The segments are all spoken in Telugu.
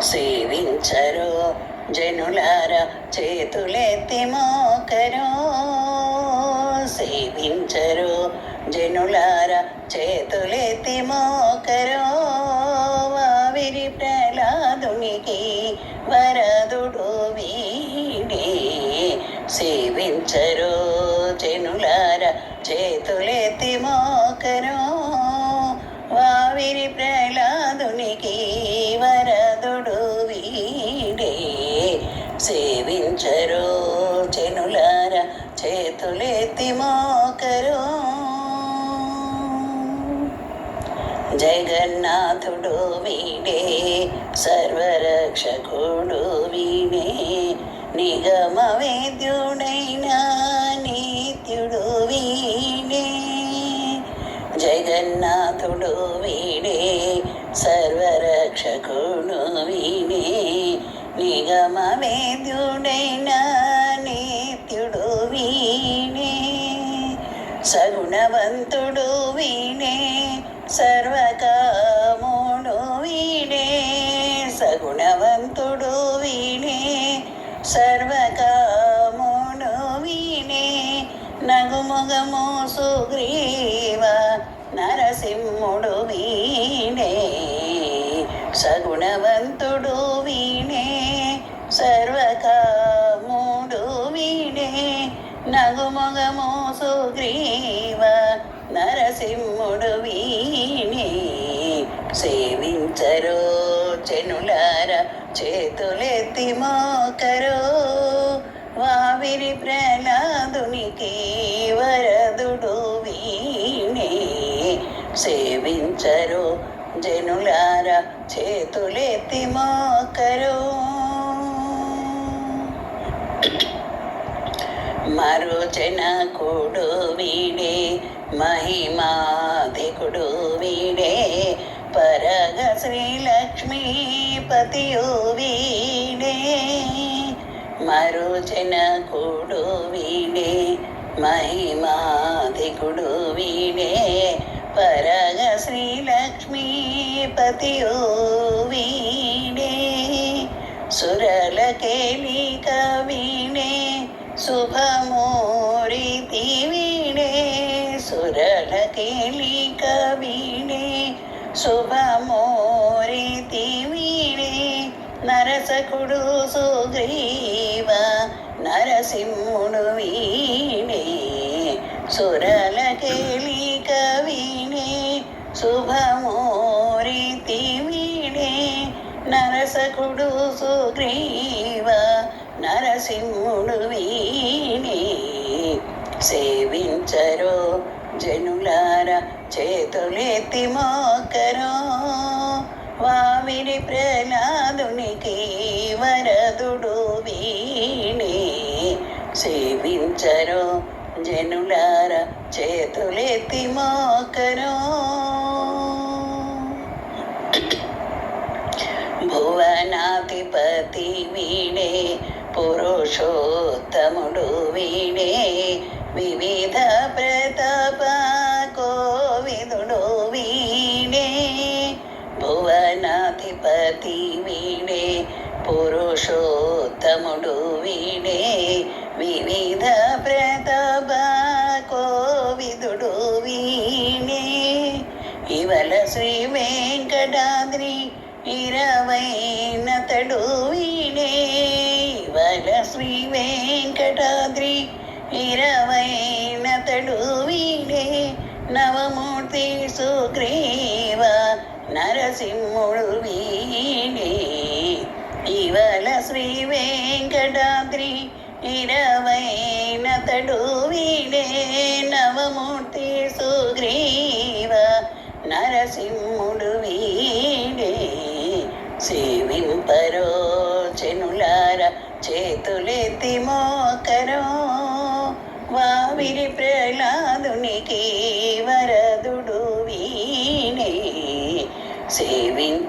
సేవించరు జనులార చేతులెత్తి మోకరు సేవించరు జనులార చేతులెత్తి మోకరు వావిరి ప్రహ్లాదునికి వరదుడు వీడే. సేవించరు జనులార చేతులే చేతులెత్తి మోకరు జగన్నాథుడు వీడే సర్వరక్షకుడు వీడే నిగమ వేద్యుడైన నిత్యుడు వీడే జగన్నాథుడు వీడే సర్వరక్షకుడు వీడే నిగమ వేద్యుడైన నిత్యుడు వీడే సగుణవంతుడు వీడే సర్వకాముడు వీడే సగుణవంతుడు వీడే సర్వకాముడు వీడే నగుముగము సుగ్రీవ నరసింహుడు వీడే సగుణవంతుడు వీడే సర్వకాముడు వీడే నగుమగమో సుగ్రీవ నరసింహుడు వీణి సేవించరు చెనులార చేతులెత్తి మోకరు. వావిరి ప్రహ్లాదునికి వరదుడు వీణి సేవించరు జనులార చేతులెత్తి మోకరు. మరుచన కుడు వీడే మహిమాధికుడు వీడే పరగ శ్రీలక్ష్మీపతియు వీడే మరుచన కుడు వీడే మహిమాధికుడు వీడే పరగ శ్రీలక్ష్మీపతియు వీడే సురల కేలిక వీణే శుభమోరి వీణే సురల కేలిక వీణే శుభమోరి వీణే నరసకుడు సుగ్రీవ నరసింహుడు వీణే. సురల కేలిక వీణే శుభమోరి వీణే నరసకుడు సుగ్రీవ నరసింహుడు వీణి. సేవించరు జనులార చేతులెత్తి మోకరో వావిరి ప్రహ్లాదునికి వరదుడు వీణి. సేవించరో జనులార చేతులెత్తి మోకరో భువనాధిపతి వీడే పురుషోత్తముడు వీడే వివిధ ప్రతాప కోవిదుడు వీడే భువనాధిపతి వీడే పురుషోత్తముడు వీడే వివిధ ప్రతాప కోవిదుడు వీడే ఇవల శ్రీ వెంకటాద్రి ఇరవైనతడు నవమూర్తి సుగ్రీవ నరసింహుడు వీడే. ఇవల శ్రీ వెంకటాద్రి ఇరవైనతడు వీడే. నవమూర్తి సుగ్రీవ నరసింహుడు వీడే. సేవింపరో చెనులార చేతులెత్తి మోకరో. వావిరి ప్రహ్లాదునికి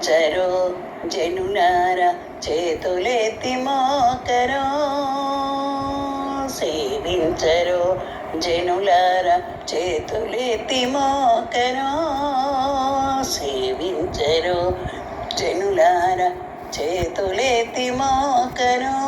సేవించరు జనునార చేతులెత్తి మోకరో. సేవించరు జనులార చేతులెత్తి మోకరో. సేవించరు జనులార చేతులెత్తి మోకరు.